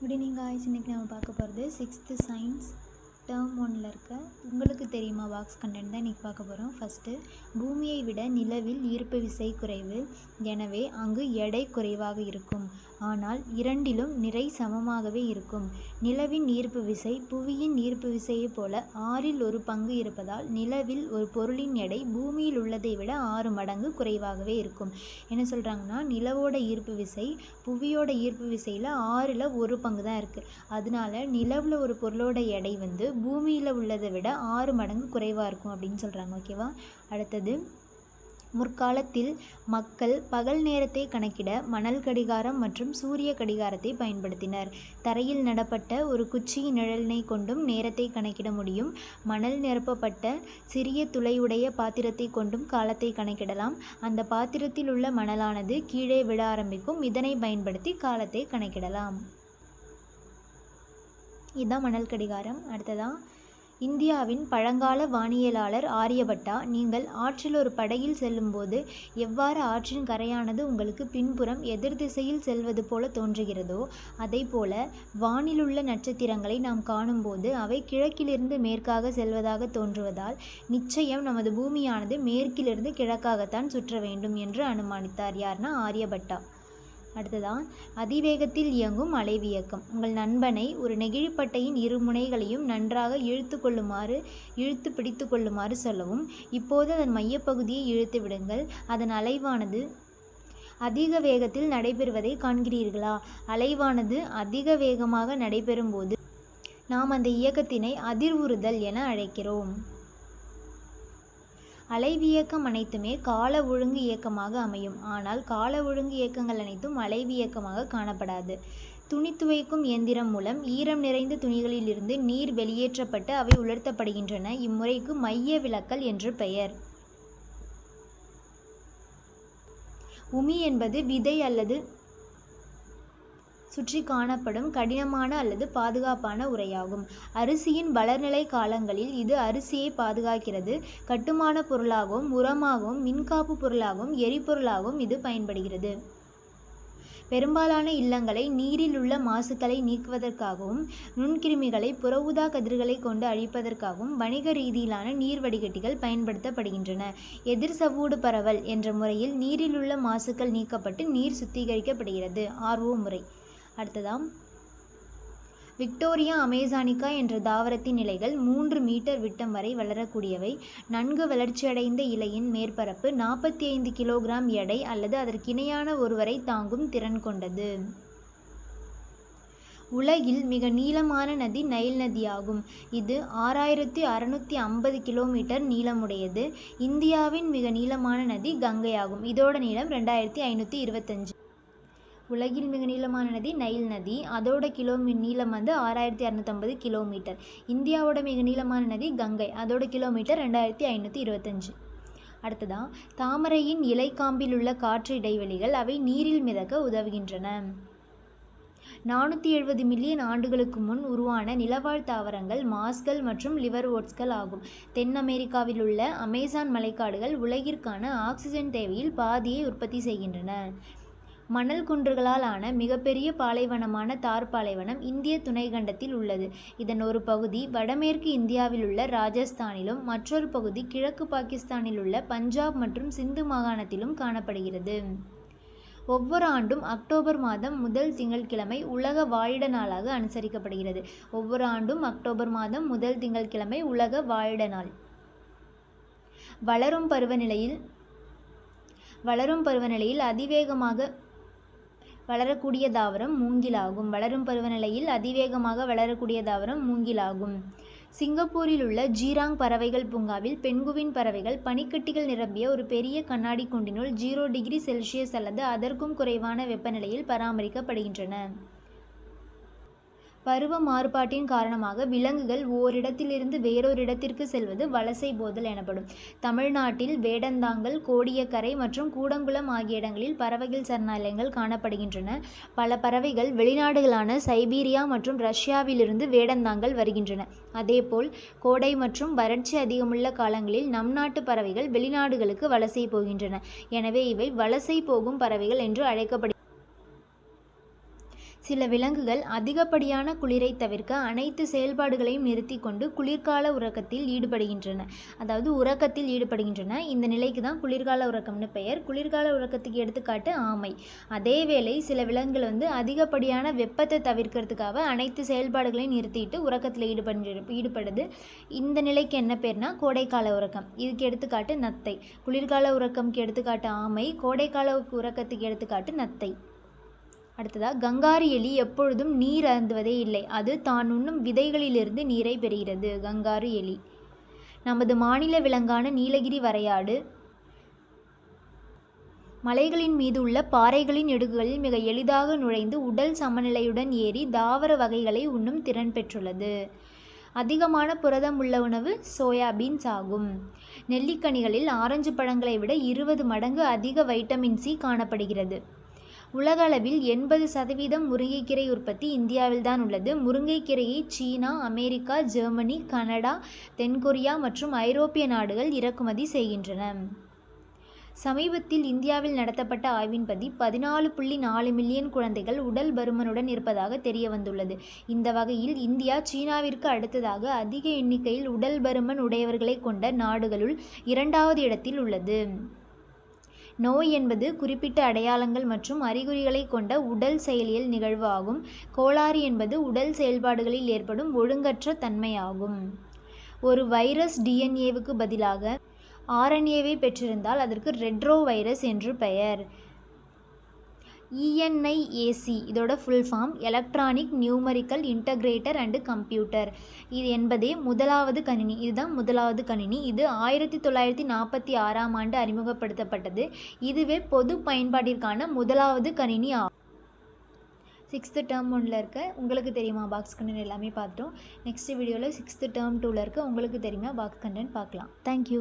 Good evening guys இன்றைக்கி நம்ம பார்க்க போகிறது சிக்ஸ்த்து சயின்ஸ் டேர்ம் ஒனில் இருக்க. உங்களுக்கு தெரியுமா பாக்ஸ் கண்டென்ட் தான் இன்றைக்கி பார்க்க போகிறோம் ஃபஸ்ட்டு பூமியை விட நிலவில் ஈர்ப்பு விசை குறைவு. எனவே அங்கு எடை குறைவாக இருக்கும். ஆனால் இரண்டிலும் நிறை சமமாகவே இருக்கும். நிலவின் ஈர்ப்பு விசை புவியின் ஈர்ப்பு விசையைப் போல ஆறில் ஒரு பங்கு இருப்பதால் நிலவில் ஒரு பொருளின் எடை பூமியில் உள்ளதை விட ஆறு மடங்கு குறைவாகவே இருக்கும். என்ன சொல்கிறாங்கன்னா நிலவோட ஈர்ப்பு விசை புவியோட ஈர்ப்பு விசையில் ஆறில் ஒரு பங்கு தான் இருக்குது அதனால நிலவில் ஒரு பொருளோட எடை வந்து பூமியில் உள்ளதை விட ஆறு மடங்கு குறைவாக இருக்கும் அப்படின்னு சொல்கிறாங்க ஓகேவா? அடுத்தது முற்காலத்தில் மக்கள் பகல் நேரத்தை கணக்கிட மணல் கடிகாரம் மற்றும் சூரிய கடிகாரத்தை பயன்படுத்தினர். தரையில் நடப்பட்ட ஒரு குச்சியின் நிழலினை கொண்டும் நேரத்தை கணக்கிட முடியும். மணல் நிரப்பப்பட்ட சிறிய துளையுடைய பாத்திரத்தை கொண்டும் காலத்தை கணக்கிடலாம். அந்த பாத்திரத்தில் உள்ள மணலானது கீழே விழ ஆரம்பிக்கும். இதனை பயன்படுத்தி காலத்தை கணக்கிடலாம். இதுதான் மணல் கடிகாரம். அடுத்ததான் இந்தியாவின் பழங்கால வானியலாளர் ஆரியபட்டா நீங்கள் ஆற்றில் ஒரு படகில் செல்லும்போது எவ்வாறு ஆற்றின் கரையானது உங்களுக்கு பின்புறம் எதிர் திசையில் செல்வது போல தோன்றுகிறதோ அதேபோல வானிலுள்ள நட்சத்திரங்களை நாம் காணும்போது அவை கிழக்கிலிருந்து மேற்காக செல்வதாக தோன்றுவதால் நிச்சயம் நமது பூமியானது மேற்கிலிருந்து கிழக்காகத்தான் சுற்ற வேண்டும் என்று அனுமானித்தார். யார்னா ஆரியபட்டா. அடுத்ததான் அதிவேகத்தில் இயங்கும் அலைவியக்கம். உங்கள் நண்பனை ஒரு நெகிழிப்பட்டையின் இரு முனைகளையும் நன்றாக இழுத்து கொள்ளுமாறு இழுத்து பிடித்து கொள்ளுமாறு சொல்லவும் இப்போது அதன் மையப்பகுதியை இழுத்து விடுங்கள். அதன் அலைவானது அதிக வேகத்தில் நடைபெறுவதை காண்கிறீர்களா? அலைவானது அதிக வேகமாக நடைபெறும்போது நாம் அந்த இயக்கத்தினை அதிர்வுறுதல் என அழைக்கிறோம். அலைவியக்கம் அனைத்துமே கால ஒழுங்கு இயக்கமாக அமையும். ஆனால் கால ஒழுங்கு இயக்கங்கள் அனைத்தும் அலைவியக்கமாக காணப்படாது. துணி துவைக்கும் இயந்திரம் மூலம் ஈரம் நிறைந்த துணிகளிலிருந்து நீர் வெளியேற்றப்பட்டு அவை உலர்த்தப்படுகின்றன. இம்முறைக்கு மைய விலக்கல் என்று பெயர். உமி என்பது விதை அல்லது சுற்றி காணப்படும் கடினமான அல்லது பாதுகாப்பான உரையாகும். அரிசியின் வளர்நிலை காலங்களில் இது அரிசியை பாதுகாக்கிறது. கட்டுமான பொருளாகவும் உரமாகவும் மின்காப்பு பொருளாகவும் எரிபொருளாகவும் இது பயன்படுகிறது. பெரும்பாலான இல்லங்களை நீரில் உள்ள மாசுக்களை நீக்குவதற்காகவும் நுண்கிருமிகளை புற ஊதா கதிர்களை கொண்டு அழிப்பதற்காகவும் வணிக ரீதியிலான நீர் வடிகட்டிகள் பயன்படுத்தப்படுகின்றன. எதிர் சவ்வூடு பரவல் என்ற முறையில் நீரில் உள்ள மாசுக்கள் நீக்கப்பட்டு நீர் சுத்திகரிக்கப்படுகிறது. ஆர்வோ முறை. அடுத்ததாம் விக்டோரியா அமேசானிக்கா என்ற தாவரத்தின் இலைகள் மூன்று மீட்டர் விட்டம் வரை வளரக்கூடியவை. நன்கு வளர்ச்சியடைந்த இலையின் மேற்பரப்பு நாற்பத்தி ஐந்து கிலோகிராம் எடை அல்லது அதற்கிணையான ஒருவரை தாங்கும் திறன் கொண்டது. உலகில் மிக நீளமான நதி நைல் நதியாகும். இது ஆறாயிரத்தி அறுநூத்தி ஐம்பது கிலோமீட்டர் நீளமுடையது. இந்தியாவின் மிக நீளமான நதி கங்கையாகும். இதோட நீளம் ரெண்டாயிரத்தி ஐநூற்றி இருபத்தஞ்சு. உலகில் மிக நீளமான நதி நைல் நதி. அதோட கிலோ நீளம் வந்து ஆறாயிரத்தி அறநூற்றம்பது கிலோமீட்டர் இந்தியாவோட மிக நீளமான நதி கங்கை. அதோட கிலோமீட்டர் ரெண்டாயிரத்தி ஐநூற்றி இருபத்தஞ்சு. அடுத்ததான் தாமரையின் இலைக்காம்பில் உள்ள காற்று இடைவெளிகள் அவை நீரில் மிதக்க உதவுகின்றன. நானூற்றி எழுபது மில்லியன் ஆண்டுகளுக்கு முன் உருவான நிலவாழ் தாவரங்கள் மாஸ்கள் மற்றும் லிவர் ஓட்ஸ்கள் ஆகும். தென் அமெரிக்காவில் உள்ள அமேசான் மலைக்காடுகள் உலகிற்கான ஆக்சிஜன் தேவையில் பாதியை உற்பத்தி செய்கின்றன. மணல் குன்றுகளால் ஆன மிகப்பெரிய பாலைவனமான தார் பாலைவனம் இந்திய துணைக்கண்டத்தில் உள்ளது. இதன் ஒரு பகுதி வடமேற்கு இந்தியாவில் உள்ள ராஜஸ்தானிலும் மற்றொரு பகுதி கிழக்கு பாகிஸ்தானில் உள்ள பஞ்சாப் மற்றும் சிந்து மாகாணத்திலும் காணப்படுகிறது. ஒவ்வொரு ஆண்டும் அக்டோபர் மாதம் முதல் திங்கட்கிழமை உலக வாழிட நாளாக அனுசரிக்கப்படுகிறது. ஒவ்வொரு ஆண்டும் அக்டோபர் மாதம் முதல் திங்கட்கிழமை உலக வாழிட நாள். வளரும் பருவநிலையில் வளரும் பருவநிலையில் அதிவேகமாக வளரக்கூடிய தாவரம் மூங்கிலாகும். வளரும் பருவநிலையில் அதிவேகமாக வளரக்கூடிய தாவரம் மூங்கிலாகும். சிங்கப்பூரில் உள்ள ஜீராங் பறவைகள் பூங்காவில் பெண்குவின் பறவைகள் பனிக்கட்டிகள் நிரம்பிய ஒரு பெரிய கண்ணாடி குண்டினுள் ஜீரோ டிகிரி செல்சியஸ் அல்லது அதற்கும் குறைவான வெப்பநிலையில் பராமரிக்கப்படுகின்றன. பருவ மாறுபாட்டின் காரணமாக விலங்குகள் ஓரிடத்திலிருந்து வேறொரு இடத்திற்கு செல்வது வலசை போதல் எனப்படும். தமிழ்நாட்டில் வேடந்தாங்கல் கோடியக்கரை மற்றும் கூடங்குளம் ஆகிய இடங்களில் பறவைகள் சரணாலயங்கள் காணப்படுகின்றன. பல பறவைகள் வெளிநாடுகளான சைபீரியா மற்றும் ரஷ்யாவிலிருந்து வேடந்தாங்கல் வருகின்றன. அதேபோல் கோடை மற்றும் வறட்சி அதிகமுள்ள காலங்களில் நம் நாட்டு பறவைகள் வெளிநாடுகளுக்கு வலசை போகின்றன. எனவே இவை வலசை போகும் பறவைகள் என்று அழைக்கப்படுகிறது சில விலங்குகள் அதிகப்படியான குளிரை தவிர்க்க அனைத்து செயல்பாடுகளையும் நிறுத்தி கொண்டு குளிர்கால உறக்கத்தில் ஈடுபடுகின்றன. அதாவது உறக்கத்தில் ஈடுபடுகின்றன. இந்த நிலைக்கு தான் குளிர்கால உறக்கம்னு பெயர். குளிர்கால உறக்கத்துக்கு எடுத்துக்காட்டு ஆமை. அதேவேளை சில விலங்குகள் வந்து அதிகப்படியான வெப்பத்தை தவிர்க்கிறதுக்காக அனைத்து செயல்பாடுகளையும் நிறுத்திட்டு உறக்கத்தில் ஈடுபடு ஈடுபடுது. இந்த நிலைக்கு என்ன பேர்னா கோடைக்கால உறக்கம். இதுக்கு எடுத்துக்காட்டு நத்தை. குளிர்கால உறக்கம்க்கு எடுத்துக்காட்டு ஆமை. கோடைக்கால உறக்கத்துக்கு எடுத்துக்காட்டு நத்தை. அடுத்ததாக கங்காரு எலி எப்பொழுதும் நீர் அருந்துவதே இல்லை. அது தான் உண்ணும் விதைகளிலிருந்து நீரை பெறுகிறது. கங்காரு எலி. நமது மாநில விலங்கான நீலகிரி வரையாடு. மலைகளின் மீது உள்ள பாறைகளின் இடுகுகளில் மிக எளிதாக நுழைந்து உடல் சமநிலையுடன் ஏறி தாவர வகைகளை உண்ணும் திறன் பெற்றுள்ளது. அதிகமான புரதம் உள்ள உணவு சோயாபீன்ஸ் ஆகும். நெல்லிக்கனிகளில் ஆரஞ்சு பழங்களை விட இருபது மடங்கு அதிக வைட்டமின் சி காணப்படுகிறது. உலகளவில் எண்பது சதவீதம் முருங்கைக்கீரை உற்பத்தி இந்தியாவில்தான் உள்ளது. முருங்கைக்கீரையை சீனா அமெரிக்கா ஜெர்மனி கனடா தென்கொரியா மற்றும் ஐரோப்பிய நாடுகள் இறக்குமதி செய்கின்றன. சமீபத்தில் இந்தியாவில் நடத்தப்பட்ட ஆய்வின்படி பதினாலு புள்ளி நாலு மில்லியன் குழந்தைகள் உடல் பருமனுடன் இருப்பதாக தெரிய வந்துள்ளது இந்த வகையில் இந்தியா சீனாவிற்கு அடுத்ததாக அதிக எண்ணிக்கையில் உடல் பருமன் உடையவர்களை கொண்ட நாடுகளுள் இரண்டாவது இடத்தில் உள்ளது. நோய் என்பது குறிப்பிட்ட அடையாளங்கள் மற்றும் அறிகுறிகளை கொண்ட உடல் செயலியல் நிகழ்வு ஆகும் கோளாறு என்பது உடல் செயல்பாடுகளில் ஏற்படும் ஒழுங்கற்ற தன்மையாகும். ஒரு வைரஸ் டிஎன்ஏவுக்கு பதிலாக ஆர்என்ஏவை பெற்றிருந்தால் அதற்கு ரெட்ரோ வைரஸ் என்று பெயர். இஎன்ஐஏசி இதோட full form electronic numerical integrator and computer இது என்பதே முதலாவது கணினி. இதுதான் முதலாவது கணினி. இது ஆயிரத்தி தொள்ளாயிரத்தி நாற்பத்தி ஆறாம் ஆண்டு அறிமுகப்படுத்தப்பட்டது. இதுவே பொது பயன்பாட்டிற்கான முதலாவது கணினி ஆகும் சிக்ஸ்த்து டேர்ம் ஒன்றில் இருக்க உங்களுக்கு தெரியுமா பாக்ஸ் கண்டென்ட் எல்லாமே பார்த்துட்டோம். நெக்ஸ்ட் வீடியோவில் சிக்ஸ்த்து டேர்ம் டூவில் இருக்க உங்களுக்கு தெரியுமா பாக்ஸ் கண்டென்ட் பார்க்கலாம். தேங்க்யூ